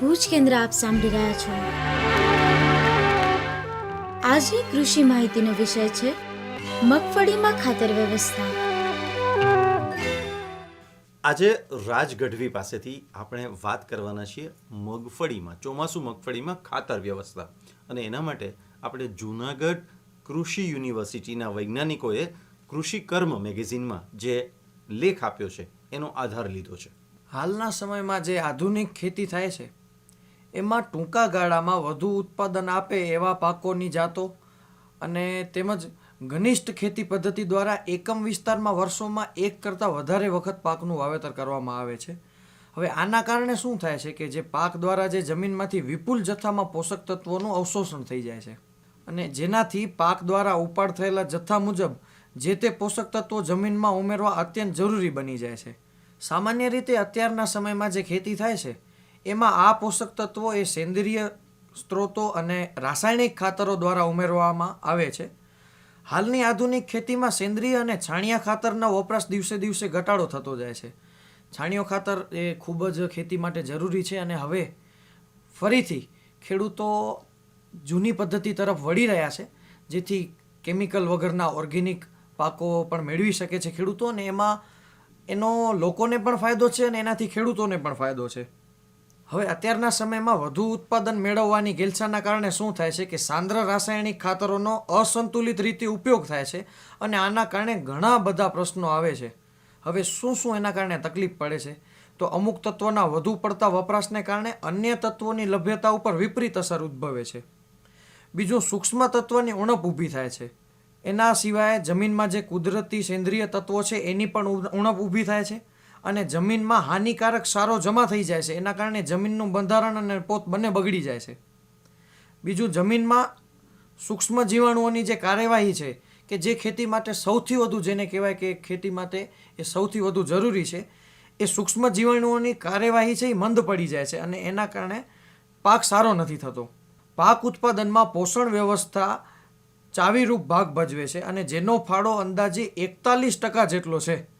ભુજ કેન્દ્ર આપ સાંભળી રહ્યા છો. આજની કૃષિ માહિતીનો વિષય છે મગફળીમાં ખાતર વ્યવસ્થા. આજે રાજગઢવી પાસેથી આપણે વાત કરવાના છીએ મગફળીમાં ચોમાસું મગફળીમાં ખાતર વ્યવસ્થા. અને એના માટે આપણે જૂનાગઢ કૃષિ યુનિવર્સિટીના વૈજ્ઞાનિકોએ કૃષિ કર્મ મેગેઝિનમાં જે લેખ આપ્યો છે એનો આધાર લીધો છે. હાલના સમયમાં જે આધુનિક ખેતી થાય છે એમાં ટૂંકા ગાળામાં વધુ ઉત્પાદન આપે એવા પાકોની જાતો અને તેમજ ઘનિષ્ઠ ખેતી પદ્ધતિ દ્વારા એકમ વિસ્તારમાં વર્ષોમાં એક કરતાં વધારે વખત પાકનું વાવેતર કરવામાં આવે છે. હવે આના કારણે શું થાય છે કે જે પાક દ્વારા જે જમીનમાંથી વિપુલ જથ્થામાં પોષક તત્વોનું અવશોષણ થઈ જાય છે અને જેનાથી પાક દ્વારા ઉપાડ થયેલા જથ્થા મુજબ જે તે પોષક તત્વો જમીનમાં ઉમેરવા અત્યંત જરૂરી બની જાય છે. સામાન્ય રીતે અત્યારના સમયમાં જે ખેતી થાય છે એમાં આ પોષક તત્વો એ સેન્દ્રિય સ્ત્રોતો અને રાસાયણિક ખાતરો દ્વારા ઉમેરવામાં આવે છે. હાલની આધુનિક ખેતીમાં સેન્દ્રિય અને છાણિયા ખાતરના વપરાશ દિવસે દિવસે ઘટાડો થતો જાય છે. છાણિયો ખાતર એ ખૂબ જ ખેતી માટે જરૂરી છે અને હવે ફરીથી ખેડૂતો જૂની પદ્ધતિ તરફ વળી રહ્યા છે, જેથી કેમિકલ વગરના ઓર્ગેનિક પાકો પણ મેળવી શકે છે ખેડૂતો અને એમાં એનો લોકોને પણ ફાયદો છે અને એનાથી ખેડૂતોને પણ ફાયદો છે. હવે અત્યારના સમયમાં વધુ ઉત્પાદન મેળવવાની ગેલસાના કારણે શું થાય છે કે સાંદ્ર રાસાયણિક ખાતરોનો અસંતુલિત રીતે ઉપયોગ થાય છે અને આના કારણે ઘણા બધા પ્રશ્નો આવે છે. હવે શું શું એના કારણે તકલીફ પડે છે? તો અમુક તત્વોના વધુ પડતા વપરાશને કારણે અન્ય તત્વોની લભ્યતા ઉપર વિપરીત અસર ઉદ્ભવે છે. બીજું, સૂક્ષ્મ તત્વની ઉણપ ઊભી થાય છે. એના સિવાય જમીનમાં જે કુદરતી સેન્દ્રિય તત્વો છે એની પણ ઉણપ ઊભી થાય છે. અને જમીનમાં હાનિકારક સારો જમા થઈ જાય છે. એના કારણે જમીનનું બંધારણ અને પોત બંને બગડી જાય છે. બીજું, જમીનમાં સૂક્ષ્મ જીવાણુઓની જે કાર્યવાહી છે કે જે ખેતી માટે સૌથી વધુ જેને કહેવાય કે ખેતી માટે એ સૌથી વધુ જરૂરી છે, એ સૂક્ષ્મ જીવાણુઓની કાર્યવાહી છે એ મંદ પડી જાય છે અને એના કારણે પાક સારો નથી થતો. પાક ઉત્પાદનમાં પોષણ વ્યવસ્થા ચાવીરૂપ ભાગ ભજવે છે અને જેનો ફાળો અંદાજે એકતાલીસ ટકા જેટલો છે.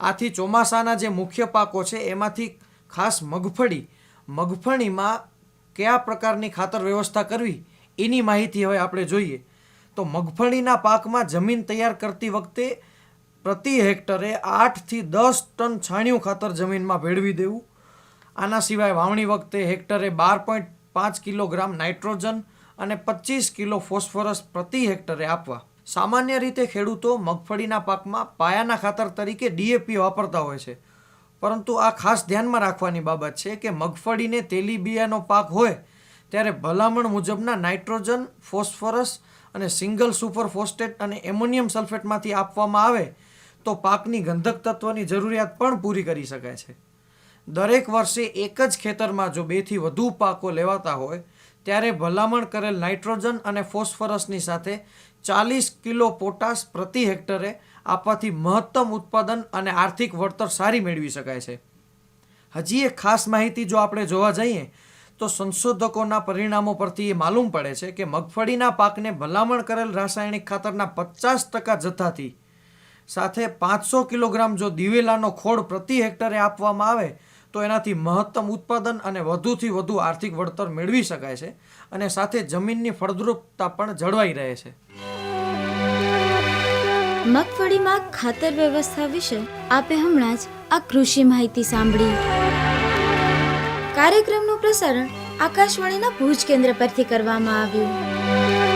આથી ચોમાસાના જે મુખ્ય પાકો છે, એમાંથી ખાસ મગફળી. મગફળીમાં કયા પ્રકારની ખાતર વ્યવસ્થા કરવી, એની માહિતી હવે આપણે જોઈએ. તો મગફળીના પાકમાં જમીન તૈયાર કરતી વખતે પ્રતિ હેક્ટરે આઠથી દસ ટન છાણિયું ખાતર જમીનમાં ભેળવી દેવું. આના સિવાય વાવણી વખતે હેક્ટરે બાર પોઈન્ટ પાંચ કિલોગ્રામ નાઇટ્રોજન અને પચીસ કિલો ફોસ્ફરસ પ્રતિ હેક્ટરે આપવા. સામાન્ય રીતે ખેડૂતો મગફળીના પાકમાં પાયાના ખાતર તરીકે ડીએપી વાપરતા હોય છે. પરંતુ આ ખાસ ધ્યાનમાં રાખવાની બાબત છે કે મગફળીને તેલીબિયાનો પાક હોય ત્યારે ભલામણ મુજબના નાઇટ્રોજન, ફોસ્ફરસ અને સિંગલ સુપર ફોસ્ટેટ અને એમોનિયમ સલ્ફેટમાંથી આપવામાં આવે તો પાકની ગંધક તત્વની જરૂરિયાત પણ પૂરી કરી શકાય છે. દરેક વર્ષે એક જ ખેતરમાં જો બેથી વધુ પાકો લેવાતા હોય ત્યારે ભલામણ કરેલ નાઇટ્રોજન અને ફોસ્ફરસની સાથે ચાલીસ કિલો પોટાશ પ્રતિ હેક્ટરે આપવાથી મહત્તમ ઉત્પાદન અને આર્થિક વળતર સારી મેળવી શકાય છે. હજી એક ખાસ માહિતી જો આપણે જોવા જઈએ, તો સંશોધકોના પરિણામો પરથી એ માલુમ પડે છે કે મગફળીના પાકને ભલામણ કરેલ રાસાયણિક ખાતરના પચાસ ટકા જથ્થાથી સાથે પાંચસો કિલોગ્રામ જો દિવેલાનો ખોળ પ્રતિ હેક્ટરે આપવામાં આવે તો એનાથી મહત્તમ ઉત્પાદન અને વધુથી વધુ આર્થિક વળતર મેળવી શકાય છે અને સાથે જમીનની ફળદ્રુપતા પણ જળવાઈ રહે છે. મગફળીમાં ખાતર વ્યવસ્થા વિશે આપે હમણાં જ આ કૃષિ માહિતી સાંભળી. કાર્યક્રમનું પ્રસારણ આકાશવાણીના ભુજ કેન્દ્ર પરથી કરવામાં આવ્યું.